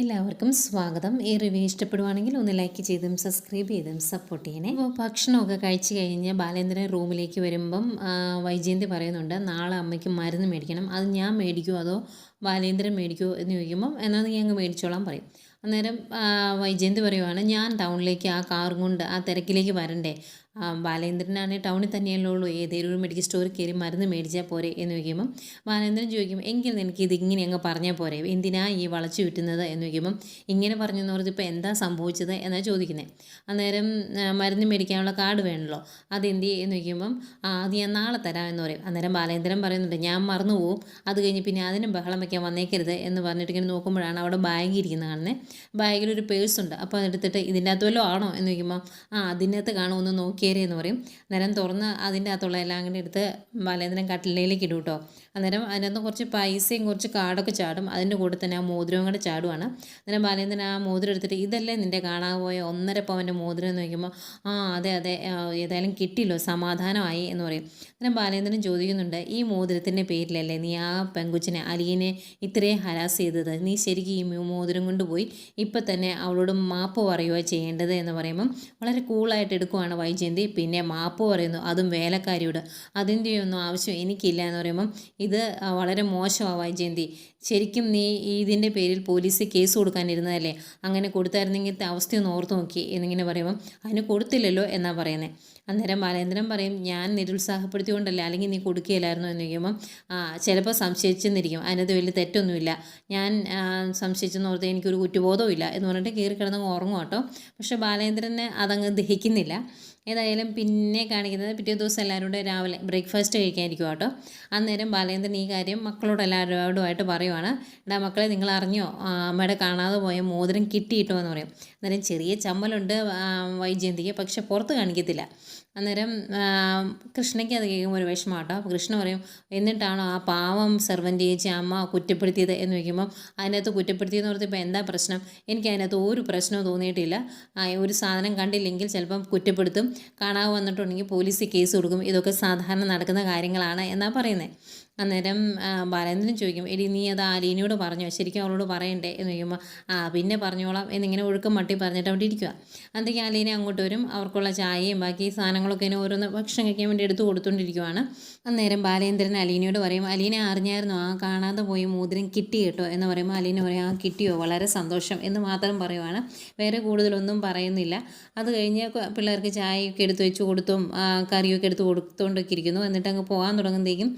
എല്ലാവർക്കും സ്വാഗതം. ഈ റിവ്യൂ ഇഷ്ടപ്പെടുവാണെങ്കിൽ ഒന്ന് ലൈക്ക് ചെയ്തും സബ്സ്ക്രൈബ് ചെയ്തും സപ്പോർട്ട് ചെയ്യണേ. അപ്പോൾ ഭക്ഷണമൊക്കെ കഴിച്ച് കഴിഞ്ഞ് ബാലേന്ദ്രൻ റൂമിലേക്ക് വരുമ്പം വൈജയന്തി പറയുന്നുണ്ട് നാളെ അമ്മയ്ക്ക് മരുന്ന് മേടിക്കണം. അത് ഞാൻ മേടിക്കുമോ അതോ ബാലേന്ദ്രൻ മേടിക്കുമോ എന്ന് ചോദിക്കുമ്പം എന്നാൽ നീ മേടിച്ചോളാം പറയും. അന്നേരം വൈജയന്ത് പറയുവാണ് ഞാൻ ടൗണിലേക്ക് ആ കാറും കൊണ്ട് ആ തിരക്കിലേക്ക് വരണ്ടേ. ബാലേന്ദ്രനാണെങ്കിൽ ടൗണിൽ തന്നെയല്ലേ ഉള്ളൂ. ഏതെങ്കിലും ഒരു മെഡിക്കൽ സ്റ്റോറിൽ കയറി മരുന്ന് മേടിച്ചാൽ പോരെ. എന്ന് ചോദിക്കുമ്പം ബാലേന്ദ്രൻ ചോദിക്കും എങ്കിൽ നിനക്ക് ഇത് ഇങ്ങനെ അങ്ങ് പറഞ്ഞാൽ പോരെ? എന്തിനാ ഈ വളച്ചു ചുറ്റുന്നത്? എന്ന് ചോദിക്കുമ്പം ഇങ്ങനെ പറഞ്ഞെന്ന് പറഞ്ഞത് ഇപ്പോൾ എന്താ സംഭവിച്ചത്? എന്നാണ് ചോദിക്കുന്നത് അന്നേരം മരുന്ന് മേടിക്കാനുള്ള കാർഡ് വേണമല്ലോ അതെന്തി എന്ന് ചോദിക്കുമ്പം അത് ഞാൻ നാളെ തരാം എന്ന് പറയും. അന്നേരം ബാലേന്ദ്രൻ പറയുന്നുണ്ട് ഞാൻ മറന്നു പോവും അത് കഴിഞ്ഞ് പിന്നെ അതിനും ബഹളം വയ്ക്കാൻ വന്നേക്കരുത് എന്ന് പറഞ്ഞിട്ട് ഇങ്ങനെ നോക്കുമ്പോഴാണ് അവിടെ ബാഗ് ഇരിക്കുന്നത് കാണുന്നത് ബാഗിൽ ഒരു പേഴ്സ് ഉണ്ട്. അപ്പോൾ അതെടുത്തിട്ട് ഇതിന്റെ അകത്ത് വല്ലതും ആണോ എന്ന് ചോദിക്കുമ്പോൾ ആ അതിന്റെ അകത്ത് കാണും ഒന്ന് നോക്കിയേരെ എന്ന് പറയും. അന്നേരം തുറന്ന് അതിന്റെ അകത്തുള്ള എല്ലാം കൂടി എടുത്ത് ബാലേന്ദ്രൻ കട്ടിലേക്ക് ഇടും കേട്ടോ. അന്നേരം അതിനകത്ത് കുറച്ച് പൈസയും കുറച്ച് കാടൊക്കെ ചാടും. അതിന്റെ കൂടെ തന്നെ ആ മോതിരവും കൂടെ ചാടുവാണ്. അന്നേരം ബാലേന്ദ്രൻ ആ മോതിരം എടുത്തിട്ട് ഇതല്ലേ നിന്റെ കാണാതെ പോയ ഒന്നര പവന്റെ മോതിരം എന്ന് ചോദിക്കുമ്പോൾ ആ അതെ അതെ ഏതായാലും കിട്ടിയല്ലോ സമാധാനമായി എന്ന് പറയും. അന്നേരം ബാലേന്ദ്രൻ ചോദിക്കുന്നുണ്ട് ഈ മോതിരത്തിന്റെ പേരിലല്ലേ നീ ആ പെങ്കുച്ചിനെ അലിയനെ ഇത്രയും ഹരാസ് ചെയ്തത്? നീ ശരിക്കും ഈ മോതിരം കൊണ്ടുപോയി ഇപ്പം തന്നെ അവളോട് മാപ്പ് പറയുക ചെയ്യേണ്ടത് എന്ന് പറയുമ്പം വളരെ കൂളായിട്ട് എടുക്കുവാണ് വൈജയന്തി. പിന്നെ മാപ്പ് പറയുന്നു അതും വേലക്കാരിയോട്. അതിന്റെ ഒന്നും ആവശ്യം എനിക്കില്ല എന്ന് പറയുമ്പം ഇത് വളരെ മോശമാണ് വൈജയന്തി. ശരിക്കും നീ ഇതിന്റെ പേരിൽ പോലീസ് കേസ് കൊടുക്കാനിരുന്നതല്ലേ? അങ്ങനെ കൊടുത്തായിരുന്നെങ്കിൽ അവസ്ഥയൊന്ന് ഓർത്ത് നോക്കി എന്നിങ്ങനെ പറയുമ്പം അതിന് കൊടുത്തില്ലല്ലോ എന്നാണ് പറയുന്നത് അന്നേരം ബാലേന്ദ്രൻ പറയും ഞാൻ നിരുത്സാഹപ്പെടുത്തിക്കൊണ്ടല്ല അല്ലെങ്കിൽ നീ കൊടുക്കുകയില്ലായിരുന്നു? എന്ന് ചോദിക്കുമ്പം ചിലപ്പോൾ സംശയിച്ചെന്നിരിക്കും. അതിനകത്ത് വലിയ തെറ്റൊന്നുമില്ല. ഞാൻ സംശയിച്ചെന്ന് ഓർത്ത് എനിക്കൊരു കുറ്റബോധവും ഇല്ല എന്ന് പറഞ്ഞിട്ട് കയറി കിടന്ന് ഉറങ്ങും കേട്ടോ. പക്ഷേ ബാലേന്ദ്രനെ അതങ്ങ് ദഹിക്കുന്നില്ല. ഏതായാലും പിന്നെ കാണിക്കുന്നത് പിറ്റേ ദിവസം എല്ലാവരും കൂടെ രാവിലെ ബ്രേക്ക്ഫാസ്റ്റ് കഴിക്കാനിരിക്കും കേട്ടോ. അന്നേരം ബാലേന്ദ്രൻ ഈ കാര്യം മക്കളോട് എല്ലാവരോടുമായിട്ട് പറയുവാണ്. എടാ മക്കളെ നിങ്ങൾ അറിഞ്ഞോ അമ്മയുടെ കാണാതെ പോയ മോതിരം കിട്ടിയിട്ടോ എന്ന് പറയും. അന്നേരം ചെറിയ ചമ്മലുണ്ട് വൈജയന്തിക്ക് പക്ഷെ പുറത്ത് കാണിക്കത്തില്ല. അന്നേരം കൃഷ്ണയ്ക്ക് അത് കേൾക്കുമ്പോൾ ഒരു വിഷമം കേട്ടോ. അപ്പോൾ കൃഷ്ണ പറയും എന്നിട്ടാണോ ആ പാവം സെർവന്റ് ചേച്ചി അമ്മ കുറ്റപ്പെടുത്തിയത്? എന്ന് വയ്ക്കുമ്പം അതിനകത്ത് കുറ്റപ്പെടുത്തിയെന്ന് പറഞ്ഞപ്പോൾ എന്താ പ്രശ്നം? എനിക്ക് അതിനകത്ത് ഒരു പ്രശ്നവും തോന്നിയിട്ടില്ല. ഒരു സാധനം കണ്ടില്ലെങ്കിൽ ചിലപ്പം കുറ്റപ്പെടുത്തും. കാണാതെ വന്നിട്ടുണ്ടെങ്കിൽ പോലീസ് കേസ് കൊടുക്കും. ഇതൊക്കെ സാധാരണ നടക്കുന്ന കാര്യങ്ങളാണ് എന്നാണ് പറയുന്നത് അന്നേരം ബാലേന്ദ്രൻ ചോദിക്കും എടി നീ അത് ആലീനയോട് പറഞ്ഞോ? ശരിക്കും അവളോട് പറയണ്ടേ? എന്ന് ചോദിക്കുമ്പോൾ ആ പിന്നെ പറഞ്ഞോളാം. എന്നിങ്ങനെ ഒഴുക്കം മട്ടി പറഞ്ഞിട്ട് അവിടെ ഇരിക്കുക അന്നേക്ക് ആലീന അങ്ങോട്ട് വരും അവർക്കുള്ള ചായയും ബാക്കി സാധനങ്ങളൊക്കെ ഇങ്ങനെ ഓരോന്ന് ഭക്ഷണം കഴിക്കാൻ വേണ്ടി എടുത്തു കൊടുത്തുകൊണ്ടിരിക്കുവാണ് അന്നേരം ബാലേന്ദ്രൻ അലീനയോട് പറയും അലീന അറിഞ്ഞായിരുന്നു? ആ കാണാതെ പോയി മോതിരം കിട്ടി കേട്ടോ? എന്ന് പറയുമ്പോൾ അലീന പറയും ആ കിട്ടിയോ? വളരെ സന്തോഷം എന്ന് മാത്രം പറയുവാണ്. വേറെ കൂടുതലൊന്നും പറയുന്നില്ല. അത് കഴിഞ്ഞ് പിള്ളേർക്ക് ചായയൊക്കെ എടുത്ത് വെച്ച് കൊടുത്തും കറിയൊക്കെ എടുത്ത് കൊടുത്തുകൊണ്ടൊക്കെ ഇരിക്കുന്നു എന്നിട്ട് അങ്ങ് പോകാൻ തുടങ്ങുമ്പോഴേക്കും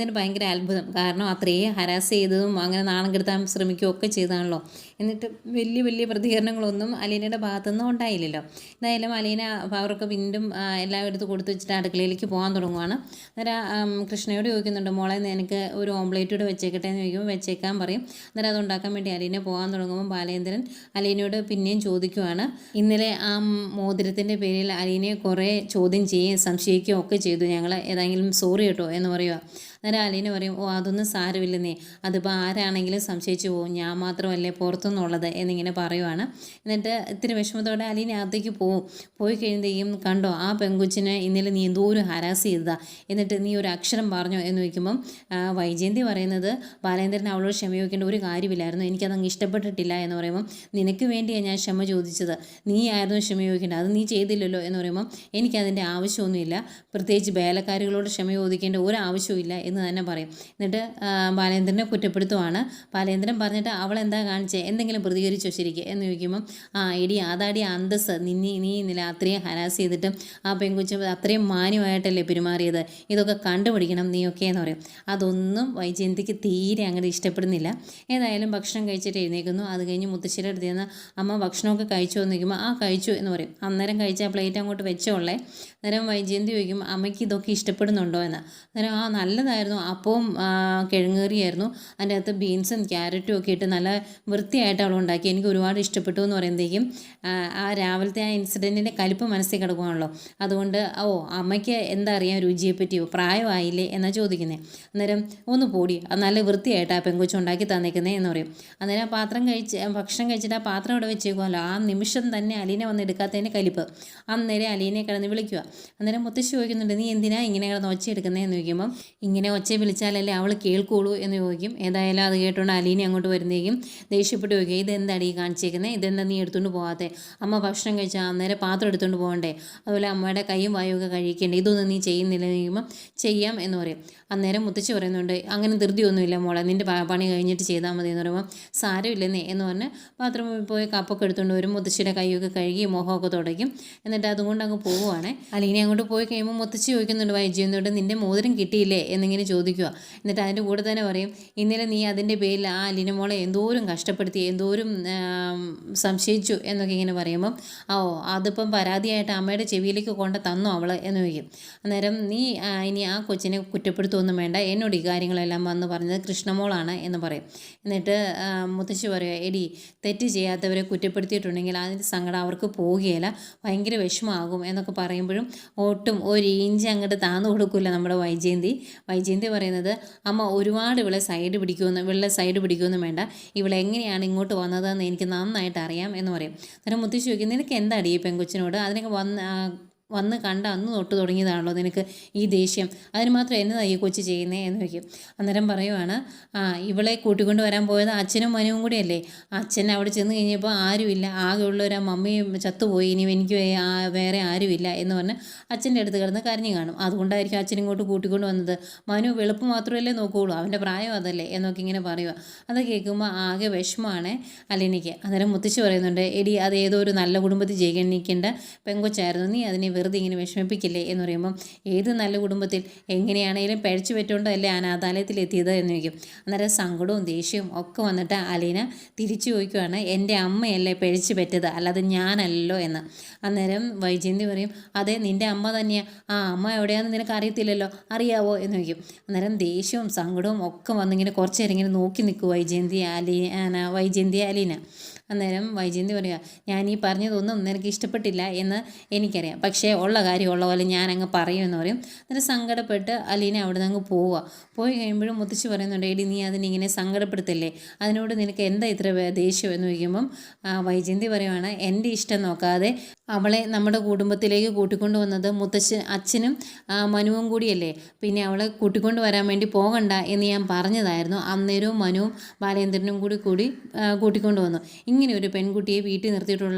ബാലേന്ദ്രന് ഭയങ്കര അത്ഭുതം. കാരണം അത്രയും ഹരാസ് ചെയ്തതും അങ്ങനെ നാണം കെടുത്താൻ ശ്രമിക്കുകയും ഒക്കെ ചെയ്താണല്ലോ. എന്നിട്ട് വലിയ വലിയ പ്രതികരണങ്ങളൊന്നും അലീനയുടെ ഭാഗത്തുനിന്നും ഉണ്ടായില്ലല്ലോ. എന്തായാലും അലീന അവർക്ക് വീണ്ടും എല്ലാവരും കൊടുത്തു വെച്ചിട്ട് അടുക്കളയിലേക്ക് പോകാൻ തുടങ്ങുവാണ്. അന്നേരം കൃഷ്ണയോട് ചോദിക്കുന്നുണ്ട് മോളെ എനിക്ക് ഒരു ഓംപ്ലേറ്റ് കൂടെ വെച്ചേക്കട്ടെ എന്ന് ചോദിക്കുമ്പോൾ വെച്ചേക്കാൻ പറയും. അന്നേരം അത് ഉണ്ടാക്കാൻ വേണ്ടി അലീന പോകാൻ തുടങ്ങുമ്പോൾ ബാലേന്ദ്രൻ അലീനയോട് പിന്നെയും ചോദിക്കുവാണ്. ഇന്നലെ ആ മോതിരത്തിന്റെ പേരിൽ അലീനയെ കുറേ ചോദ്യം ചെയ്യുകയും സംശയിക്കുകയും ഒക്കെ ചെയ്തു. ഞങ്ങൾ ഏതെങ്കിലും സോറി കേട്ടോ എന്ന് പറയുക അന്നേരം അലീന പറയും ഓ അതൊന്നും സാരമില്ലെന്നേ. അതിപ്പോൾ ആരാണെങ്കിലും സംശയിച്ചു പോകും. ഞാൻ മാത്രമല്ലേ പുറത്തുനിന്നുള്ളത് എന്നിങ്ങനെ പറയുവാണ്. എന്നിട്ട് ഇത്തിരി വിഷമത്തോടെ അലീന അകത്തേക്ക് പോവും. പോയി കഴിയുമ്പോഴേക്കും കണ്ടോ ആ പെങ്കുച്ചിനെ ഇന്നലെ നീ എന്തോരം ഹരാസ് ചെയ്തതാ. എന്നിട്ട് നീ ഒരു അക്ഷരം പറഞ്ഞോ എന്ന് ചോദിക്കുമ്പം വൈജയന്തി പറയുന്നത് ബാലേന്ദ്രൻ അവളോട് ക്ഷമ ചോദിക്കേണ്ട ഒരു കാര്യമില്ലായിരുന്നു. എനിക്കതങ്ങ് ഇഷ്ടപ്പെട്ടിട്ടില്ല എന്ന് പറയുമ്പം നിനക്ക് വേണ്ടിയാണ് ഞാൻ ക്ഷമ ചോദിച്ചത്. നീ ആയിരുന്നു ക്ഷമ ചോദിക്കേണ്ടത് അത് നീ ചെയ്തില്ലല്ലോ എന്ന് പറയുമ്പം എനിക്കതിന്റെ ആവശ്യമൊന്നുമില്ല. പ്രത്യേകിച്ച് വേലക്കാരികളോട് ക്ഷമ ചോദിക്കേണ്ട ഒരു ആവശ്യവുമില്ല എന്ന് തന്നെ പറയും. എന്നിട്ട് ബാലേന്ദ്രനെ കുറ്റപ്പെടുത്തുവാണ്. ബാലേന്ദ്രൻ പറഞ്ഞിട്ട് അവൾ എന്താ കാണിച്ചേ? എന്തെങ്കിലും പ്രതികരിച്ചോ ശരിക്കും? എന്ന് ചോദിക്കുമ്പം ആ ഇടി അതാടി അന്തസ് നിന്നി നീ ഇന്നലെ അത്രയും ഹരാസ് ചെയ്തിട്ടും ആ പെൺകുച്ച അത്രയും മാന്യമായിട്ടല്ലേ പെരുമാറിയത്? ഇതൊക്കെ കണ്ടുപിടിക്കണം നീയൊക്കെ എന്ന് പറയും. അതൊന്നും വൈജയന്തിക്ക് തീരെ അങ്ങോട്ട് ഇഷ്ടപ്പെടുന്നില്ല. ഏതായാലും ഭക്ഷണം കഴിച്ചിട്ട് എഴുന്നേക്കുന്നു അത് കഴിഞ്ഞ് മുത്തശ്ശിയുടെ അടുത്ത് നിന്ന് അമ്മ ഭക്ഷണമൊക്കെ കഴിച്ചു? എന്ന് ചോദിക്കുമ്പോൾ ആ കഴിച്ചു എന്ന് പറയും. അന്നേരം കഴിച്ച പ്ലേറ്റ് അങ്ങോട്ട് വെച്ചോളേ. അന്നേരം വൈജയന്തി ചോദിക്കും അമ്മയ്ക്ക് ഇതൊക്കെ ഇഷ്ടപ്പെടുന്നുണ്ടോ? എന്ന്. അന്നേരം ആ നല്ലതായിരുന്നു. അപ്പവും ആ, കിഴങ്ങേറിയായിരുന്നു. അതിന്റെ അകത്ത് ബീൻസും ക്യാരറ്റും ഒക്കെ ഇട്ട് നല്ല വൃത്തിയായിട്ട് അവൾ ഉണ്ടാക്കി. എനിക്ക് ഒരുപാട് ഇഷ്ടപ്പെട്ടു എന്ന് പറയുമ്പോഴേക്കും ആ, രാവിലത്തെ ആ ഇൻസിഡന്റിന്റെ കലിപ്പ് മനസ്സിൽ കിടക്കുകയാണല്ലോ അതുകൊണ്ട് ഓ അമ്മയ്ക്ക് എന്താ അറിയാം രുചിയെ പറ്റിയോ പ്രായമായില്ലേ എന്നാണ് ചോദിക്കുന്നത് അന്നേരം ഒന്ന് പൊടി നല്ല വൃത്തിയായിട്ട് ആ പെങ്കൊച്ചു ഉണ്ടാക്കി തന്നേക്കുന്നത് എന്ന് പറയും. അന്നേരം ആ പാത്രം കഴിച്ച് ഭക്ഷണം കഴിച്ചിട്ട് ആ പാത്രം ഇവിടെ വെച്ചേക്കുമല്ലോ ആ നിമിഷം തന്നെ അലീന വന്ന് എടുക്കാത്തതിന്റെ കലിപ്പ്. അന്നേരം അലീനെ കിടന്ന് വിളിക്കുക അന്നേരം മുത്തശ്ശി ചോദിക്കുന്നുണ്ട് നീ എന്തിനാ ഇങ്ങനെ കിടന്ന് ഒച്ച എടുക്കുന്നതെന്ന് ചോദിക്കുമ്പം ഇങ്ങനെ എന്നെ ഒച്ച വിളിച്ചാലല്ലേ അവൾ കേൾക്കുള്ളൂ എന്ന് ചോദിക്കും. ഏതായാലും അത് കേട്ടുകൊണ്ട് അലീനെ അങ്ങോട്ട് വരുന്നേക്കും. ദേഷ്യപ്പെട്ട് ചോദിക്കുക ഇതെന്താണ് ഈ കാണിച്ചേക്കുന്നത് ഇതെന്താ നീ എടുത്തുകൊണ്ട് പോകാത്തെ അമ്മ ഭക്ഷണം കഴിച്ചാൽ അന്നേരം പാത്രം എടുത്തുകൊണ്ട് പോകണ്ടേ അതുപോലെ അമ്മയുടെ കൈയും വായുമൊക്കെ കഴിക്കണ്ടേ ഇതൊന്നും നീ ചെയ്യുന്നില്ല. എന്ന് ചെയ്യാം എന്ന് പറയും. അന്നേരം മുത്തച്ഛി പറയുന്നുണ്ട് അങ്ങനെ ധൃതിയൊന്നുമില്ല മോളെ. നിന്റെ പണി കഴിഞ്ഞിട്ട് ചെയ്താൽ മതി എന്ന് പറയുമ്പോൾ സാരമില്ലെന്നേ എന്ന് പറഞ്ഞ് പാത്രം പോയി കപ്പൊക്കെ എടുത്തുകൊണ്ട് വരും. മുത്തശ്ശിയുടെ കൈയൊക്കെ കഴുകി മുഖമൊക്കെ തുടയ്ക്കും. എന്നിട്ട് അതുകൊണ്ട് അങ്ങ് പോവുകയാണ് അല്ലെങ്കിൽ അങ്ങോട്ട് പോയി കഴിയുമ്പോൾ മുത്തശ്ശി ചോദിക്കുന്നുണ്ട് വൈജി വൈദ്യുന്നോട് നിന്റെ മോതിരം കിട്ടിയില്ലേ? എന്നിങ്ങനെ ചോദിക്കുക. എന്നിട്ട് അതിന്റെ കൂടെ തന്നെ പറയും ഇന്നലെ നീ അതിന്റെ പേരിൽ ആ അലിന മോളെ എന്തോരം കഷ്ടപ്പെടുത്തി എന്തോരം സംശയിച്ചു എന്നൊക്കെ ഇങ്ങനെ പറയുമ്പം ഓ അതിപ്പം പരാതിയായിട്ട് അമ്മയുടെ ചെവിയിലേക്ക് കൊണ്ട് തന്നോ അവൾ എന്ന് ചോദിക്കും. അന്നേരം നീ ഇനി ആ കൊച്ചിനെ കുറ്റപ്പെടുത്തുമൊന്നും വേണ്ട എന്നോട് ഈ കാര്യങ്ങളെല്ലാം വന്ന് പറഞ്ഞത് കൃഷ്ണമോളാണ് എന്ന് പറയും. എന്നിട്ട് മുത്തശ്ശി പറയുക എടി തെറ്റ് ചെയ്യാത്തവരെ കുറ്റപ്പെടുത്തിയിട്ടുണ്ടെങ്കിൽ അതിന്റെ സങ്കടം അവർക്ക് പോവുകയില്ല ഭയങ്കര വിഷമമാകും എന്നൊക്കെ പറയുമ്പോഴും ഒട്ടും ഒരു ഇഞ്ച് അങ്ങോട്ട് താന്നു കൊടുക്കില്ല നമ്മുടെ വൈജയന്തി. വൈജയന്തി പറയുന്നത് അമ്മ ഒരുപാട് ഇവളെ സൈഡ് പിടിക്കുമെന്ന് ഇവളെ സൈഡ് പിടിക്കുമെന്നും വേണ്ട. ഇവളെ എങ്ങനെയാണ് ഇങ്ങോട്ട് വന്നതെന്ന് എനിക്ക് നന്നായിട്ട് അറിയാം എന്ന് പറയും. അന്നേരം മുത്തശ്ശി ചോദിക്കും നിനക്ക് എന്താടി ഈ പെങ്കൊച്ചിനോട് അതിനൊക്കെ വന്ന് വന്ന് കണ്ട അന്ന് തൊട്ട് തുടങ്ങിയതാണല്ലോ നിനക്ക് ഈ ദേഷ്യം. അതിന് മാത്രം എന്നതാ ഈ കൊച്ചു ചെയ്യുന്നേ എന്ന് വയ്ക്കും അന്നേരം പറയുവാണ് ആ ഇവളെ കൂട്ടിക്കൊണ്ട് വരാൻ പോയത് അച്ഛനും മനുവും കൂടിയല്ലേ? അച്ഛൻ അവിടെ ചെന്ന് കഴിഞ്ഞപ്പോൾ ആരുമില്ല. ആകെയുള്ളൊരു ആ മമ്മിയും ചത്തുപോയി. ഇനി എനിക്ക് വേറെ ആരുമില്ല. എന്ന് പറഞ്ഞ് അച്ഛന്റെ അടുത്ത് കിടന്ന് കരഞ്ഞു കാണും. അതുകൊണ്ടായിരിക്കും അച്ഛൻ ഇങ്ങോട്ട് കൂട്ടിക്കൊണ്ട് വന്നത്. മനു വെളുപ്പ് മാത്രമല്ലേ നോക്കുകയുള്ളൂ അവന്റെ പ്രായം അതല്ലേ എന്നൊക്കെ ഇങ്ങനെ പറയുക അത് കേൾക്കുമ്പോൾ ആകെ വിഷമമാണ് അല്ലെനിക്ക് അന്നേരം മുത്തശ്ശി പറയുന്നുണ്ട് എടി അത് ഏതോ ഒരു നല്ല കുടുംബത്തിൽ ജയിക്കണിക്കേണ്ട പെങ്കൊച്ചായിരുന്നു. നീ അതിനെ വെറുതെ ഇങ്ങനെ വിഷമിപ്പിക്കില്ലേ എന്ന് പറയുമ്പം ഏത് നല്ല കുടുംബത്തിൽ എങ്ങനെയാണെങ്കിലും പഴിച്ചു പറ്റുകൊണ്ടല്ലേ അനാഥാലയത്തിൽ എത്തിയത് എന്ന് ചോദിക്കും. അന്നേരം സങ്കടവും ദേഷ്യവും ഒക്കെ വന്നിട്ട് അലീന തിരിച്ചു ചോദിക്കുവാണ് എന്റെ അമ്മയല്ലേ പഴിച്ചു പറ്റത് അല്ലാതെ ഞാനല്ലോ എന്ന്. അന്നേരം വൈജയന്തി പറയും അതെ നിന്റെ അമ്മ തന്നെയാണ് ആ അമ്മ എവിടെയാണെന്ന് നിനക്ക് അറിയത്തില്ലല്ലോ. അറിയാവോ? എന്ന് ചോദിക്കും. അന്നേരം ദേഷ്യവും സങ്കടവും ഒക്കെ വന്നിങ്ങനെ കുറച്ച് നേരം ഇങ്ങനെ നോക്കി നിൽക്കും വൈജയന്തി അലീന വൈജയന്തി അലീന. അന്നേരം വൈജയന്തി പറയുക ഞാൻ ഈ പറഞ്ഞതൊന്നും നിനക്ക് ഇഷ്ടപ്പെട്ടില്ല എന്ന് എനിക്കറിയാം. പക്ഷേ ഉള്ള കാര്യം ഉള്ള പോലെ ഞാൻ അങ്ങ് പറയുമെന്ന് പറയും. എന്നിട്ട് സങ്കടപ്പെട്ട് അലീന അവിടെ നിന്ന് അങ്ങ് പോവുക. പോയി കഴിയുമ്പോഴും മുത്തശ്ശി പറയുന്നുണ്ട് എടി നീ അതിനിങ്ങനെ സങ്കടപ്പെടുത്തല്ലേ? അതിനോട് നിനക്ക് എന്താ ഇത്ര ദേഷ്യം? എന്ന് ചോദിക്കുമ്പം വൈജയന്തി പറയുവാണ് എന്റെ ഇഷ്ടം നോക്കാതെ അവളെ നമ്മുടെ കുടുംബത്തിലേക്ക് കൂട്ടിക്കൊണ്ടുവന്നത് മുത്തശ്ശി അച്ഛനും മനുവും കൂടിയല്ലേ? പിന്നെ അവളെ കൂട്ടിക്കൊണ്ട് വരാൻ വേണ്ടി പോകണ്ട എന്ന് ഞാൻ പറഞ്ഞതായിരുന്നു. അന്നേരവും മനുവും ബാലേന്ദ്രനും കൂടി കൂടി കൂട്ടിക്കൊണ്ടുവന്നു കൂട്ടിക്കൊണ്ട് വന്നു. ഇങ്ങനെ ഒരു പെൺകുട്ടിയെ വീട്ടിൽ നിർത്തിയിട്ടുള്ള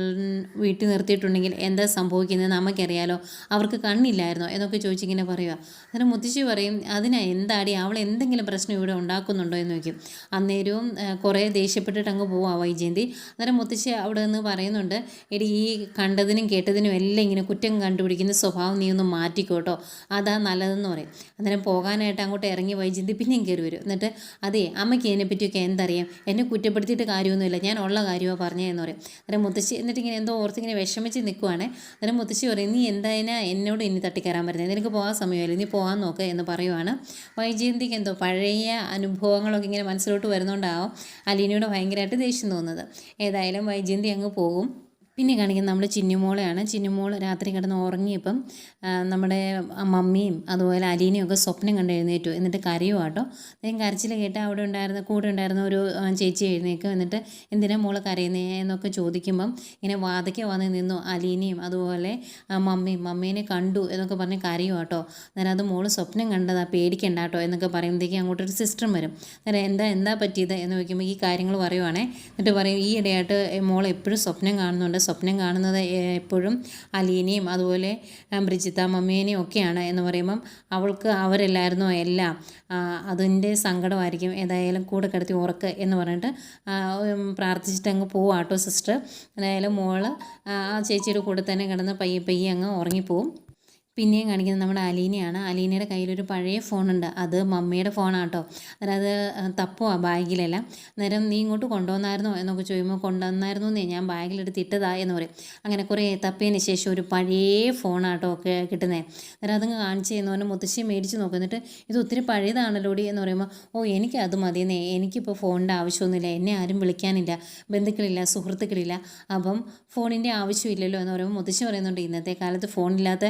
വീട്ടിൽ നിർത്തിയിട്ടുണ്ടെങ്കിൽ എന്താ സംഭവിക്കുന്നത് നമുക്കറിയാലോ. അവർക്ക് കണ്ണില്ലായിരുന്നോ? എന്നൊക്കെ ചോദിച്ചിങ്ങനെ പറയുക അന്നേരം മുത്തശ്ശി പറയും അതിനാ എന്താടി? അവൾ എന്തെങ്കിലും പ്രശ്നം ഇവിടെ ഉണ്ടാക്കുന്നുണ്ടോ? എന്ന് നോക്കും അന്നേരവും കുറേ ദേഷ്യപ്പെട്ടിട്ട് അങ്ങ് പോവാ വൈജയന്തി. അന്നേരം മുത്തശ്ശി അവിടെ നിന്ന് പറയുന്നുണ്ട് എടി ഈ കണ്ടതിനും കേട്ടതിനും എല്ലാം ഇങ്ങനെ കുറ്റം കണ്ടുപിടിക്കുന്ന സ്വഭാവം നീ ഒന്ന് മാറ്റിക്കോട്ടോ. അതാ നല്ലതെന്ന് പറയും. അന്നേരം പോകാനായിട്ട് അങ്ങോട്ട് ഇറങ്ങി വൈജയന്തി പിന്നെയും കയറി വരും. എന്നിട്ട് അതെ അമ്മയ്ക്ക് പറ്റിയൊക്കെ എന്തറിയാം? എന്നെ കുറ്റപ്പെടുത്തിയിട്ട് കാര്യമൊന്നുമില്ല. ഞാൻ ഉള്ള കാര്യമോ പറഞ്ഞതെന്ന് പറയും. അന്നേരം മുത്തശ്ശി എന്നിട്ട് ഇങ്ങനെ എന്തോ ഓർത്ത് ഇങ്ങനെ വിഷമിച്ച് നിൽക്കുവാണ് അന്നേരം മുത്തശ്ശി പറയും നീ എന്തായാലും എന്നോട് ഇനി തട്ടിക്കയറാൻ പറ്റുന്നത് നിനക്ക് പോകാൻ സമയമല്ലേ? നീ പോകാൻ നോക്ക് എന്ന് പറയുവാണ്. വൈജയന്തിക്ക് എന്തോ പഴയ അനുഭവങ്ങളൊക്കെ ഇങ്ങനെ മനസ്സിലോട്ട് വരുന്നുണ്ടാവും. അലീനയോട് ഭയങ്കരമായിട്ട് ദേഷ്യം തോന്നുന്നത്. ഏതായാലും വൈജയന്തി അങ്ങ് പോകും. പിന്നെ കാണിക്കുന്നത് നമ്മൾ ചിന്നുമോളെയാണ്. ചിന്നുമോൾ രാത്രി കിടന്ന് ഉറങ്ങിയപ്പം നമ്മുടെ മമ്മിയും അതുപോലെ അലീനയും ഒക്കെ സ്വപ്നം കണ്ട് എഴുന്നേറ്റു. എന്നിട്ട് കേട്ടോ. ഞാൻ കരച്ചിൽ കേട്ട് അവിടെ ഉണ്ടായിരുന്ന കൂടെ ഉണ്ടായിരുന്ന ഒരു ചേച്ചി എഴുന്നേക്കും എന്നിട്ട് എന്തിനാ മോൾ കരയുന്നേ എന്നൊക്കെ ചോദിക്കുമ്പം ഇങ്ങനെ വാതയ്ക്ക് വന്ന് നിന്നു അലീനയും അതുപോലെ മമ്മിയും. മമ്മീനെ കണ്ടു എന്നൊക്കെ പറഞ്ഞ് കരയുക കേട്ടോ. അന്നേരം അത് മോൾ സ്വപ്നം കണ്ടതാ പേടിക്കണ്ട കേട്ടോ എന്നൊക്കെ പറയുമ്പോഴത്തേക്കും അങ്ങോട്ടൊരു സിസ്റ്റർ വരും. അന്നേരം എന്താ എന്താ പറ്റിയത് എന്ന് ചോദിക്കുമ്പോൾ ഈ കാര്യങ്ങൾ പറയുവാണേ. എന്നിട്ട് പറയും ഈ ഇടയായിട്ട് മോൾ എപ്പോഴും സ്വപ്നം കാണുന്നുണ്ട്. സ്വപ്നം കാണുന്നത് എപ്പോഴും അലീനയും അതുപോലെ ബ്രിജിത്ത മമ്മീനെയും ഒക്കെയാണ് എന്ന് പറയുമ്പം അവൾക്ക് അവരെല്ലായിരുന്നു എല്ലാം അതിന്റെ സങ്കടമായിരിക്കും ഏതായാലും കൂടെ കിടത്തി ഉറക്ക് എന്ന് പറഞ്ഞിട്ട് പ്രാർത്ഥിച്ചിട്ട് അങ്ങ് പോവാട്ടോ സിസ്റ്റർ. ഏതായാലും മോൾ ആ ചേച്ചിയുടെ കൂടെ തന്നെ കിടന്ന് പയ്യെ പയ്യെ അങ്ങ് ഉറങ്ങിപ്പോവും. പിന്നെയും കാണിക്കുന്നത് നമ്മുടെ അലീനയാണ്. അലീനയുടെ കയ്യിലൊരു പഴയ ഫോണുണ്ട്. അത് മമ്മിയുടെ ഫോണാണ് കേട്ടോ അന്നേരം അത് തപ്പുവാ ബാഗിലല്ല. അന്നേരം നീ ഇങ്ങോട്ട് കൊണ്ടുവന്നായിരുന്നോ എന്നൊക്കെ ചോദിക്കുമ്പോൾ കൊണ്ടുവന്നായിരുന്നു എന്നേ ഞാൻ ബാഗിലെടുത്ത് ഇട്ടതാ എന്ന് പറയും. അങ്ങനെ കുറേ തപ്പിയതിന് ശേഷം ഒരു പഴയ ഫോണാട്ടോ ഒക്കെ കിട്ടുന്നത് അന്നേരം അതങ്ങ് കാണിച്ച് ചെയ്യുന്ന പറഞ്ഞാൽ മുത്തശ്ശി മേടിച്ച് നോക്കും. എന്നിട്ട് ഇത് ഒത്തിരി പഴയതാണല്ലോടി എന്ന് പറയുമ്പോൾ ഓ എനിക്ക് അത് മതിയെന്നേ. എനിക്കിപ്പോൾ ഫോണിന്റെ ആവശ്യമൊന്നുമില്ല. എന്നെ ആരും വിളിക്കാനില്ല. ബന്ധുക്കളില്ല സുഹൃത്തുക്കളില്ല. അപ്പം ഫോണിന്റെ ആവശ്യമില്ലല്ലോ എന്ന് പറയുമ്പോൾ മുത്തശ്ശി പറയുന്നുണ്ട്. ഇന്നത്തെ കാലത്ത് ഫോണില്ലാത്ത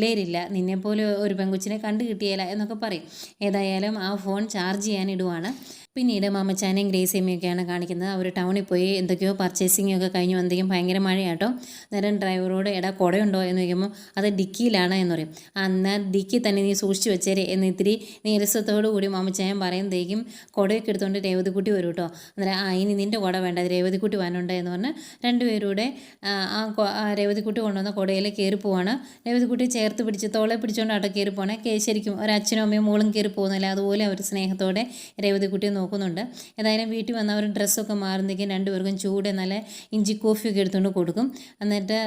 പിള്ളേരില്ല. നിന്നെപ്പോലെ ഒരു പെങ്കൊച്ചിനെ കണ്ടു കിട്ടിയേല എന്നൊക്കെ പറയും. ഏതായാലും ആ ഫോൺ ചാർജ് ചെയ്യാൻ ഇടുവാണ് പിന്നീട് മാമച്ചാനെയും ഗ്രേസിയമ്മയൊക്കെയാണ് കാണിക്കുന്നത്. അവർ ടൗണിൽ പോയി എന്തൊക്കെയോ പർച്ചേസിംഗ് ഒക്കെ കഴിഞ്ഞ് വന്നേക്കും ഭയങ്കര മഴയാട്ടോ. നേരം ഡ്രൈവറോട് എടാ കുടയുണ്ടോ? എന്ന് ചോദിക്കുമ്പോൾ അത് ഡിക്കിയിലാണ് എന്ന് പറയും. അന്ന് ഡിക്കി തന്നെ നീ സൂക്ഷിച്ചു വെച്ചേരെ എന്ന് ഇത്തിരി നീരസത്തോടു കൂടി മാമച്ചായൻ പറയുന്നതേക്കും കുടയൊക്കെ എടുത്തുകൊണ്ട് രേവതിക്കുട്ടി വരും കേട്ടോ അന്നേരം ആ ഇനി നിന്റെ കുട വേണ്ട. രേവതിക്കുട്ടി വന്നുണ്ട് എന്ന് പറഞ്ഞ് രണ്ടുപേരൂടെ ആ, രേവതിക്കുട്ടി കൊണ്ടുവന്ന കുടയിൽ കയറി പോവാണ്. രേവതിക്കുട്ടി ചേർത്ത് പിടിച്ച് തോളെ പിടിച്ചുകൊണ്ട് അവിടെ കയറി പോകണേ ശരിക്കും ഒരു അമ്മയും മോളും കയറി പോകുന്നില്ല. അതുപോലെ അവർ സ്നേഹത്തോടെ രേവതിക്കുട്ടിയെ നോക്കുന്നുണ്ട്. ഏതായാലും വീട്ടിൽ വന്ന് അവർ ഡ്രസ്സൊക്കെ മാറുന്നേക്കും രണ്ടുപേർക്കും ചൂട് നല്ല ഇഞ്ചി കോഫിയൊക്കെ എടുത്തുകൊണ്ട് കൊടുക്കും. എന്നിട്ട്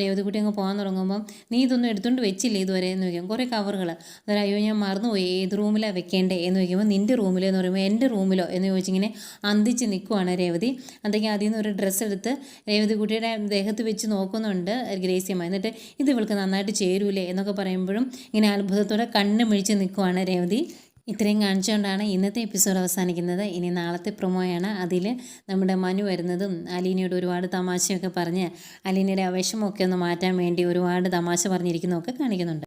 രേവതിക്കുട്ടി അങ്ങ് പോകാൻ തുടങ്ങുമ്പം നീ ഇതൊന്നും എടുത്തുകൊണ്ട് വെച്ചില്ല ഇതുവരെ? എന്ന് ചോദിക്കും. കുറേ കവറുകൾ അന്നേരം അയ്യോ ഞാൻ മറന്നുപോയി. ഏത് റൂമിലാണ് വെക്കേണ്ടേ? എന്ന് ചോദിക്കുമ്പോൾ നിന്റെ റൂമിലോ? എന്ന് പറയുമ്പോൾ എന്റെ റൂമിലോ? എന്ന് ചോദിച്ചിങ്ങനെ അന്തിച്ച് നിൽക്കുവാണ് രേവതി. അതൊക്കെ അതിൽ നിന്ന് ഒരു ഡ്രസ്സ് എടുത്ത് രേവതി കുട്ടിയുടെ ദേഹത്ത് വെച്ച് നോക്കുന്നുണ്ട് ഗ്രേസ്യമ്മ. എന്നിട്ട് ഇത് ഇവൾക്ക് നന്നായിട്ട് ചേരൂലേ? എന്നൊക്കെ പറയുമ്പോഴും ഇങ്ങനെ അത്ഭുതത്തോടെ കണ്ണ് മിഴിച്ച് നിൽക്കുവാണ് രേവതി. ഇത്രയും കാണിച്ചുകൊണ്ടാണ് ഇന്നത്തെ എപ്പിസോഡ് അവസാനിക്കുന്നത്. ഇനി നാളത്തെ പ്രൊമോയാണ് അതിൽ നമ്മുടെ മനു വരുന്നതും അലീനയോട് ഒരുപാട് തമാശയൊക്കെ പറഞ്ഞ് അലീനയുടെ അവേഷമൊക്കെ ഒന്ന് മാറ്റാൻ വേണ്ടി ഒരുപാട് തമാശ പറഞ്ഞിരിക്കുന്നതൊക്കെ കാണിക്കുന്നുണ്ട്.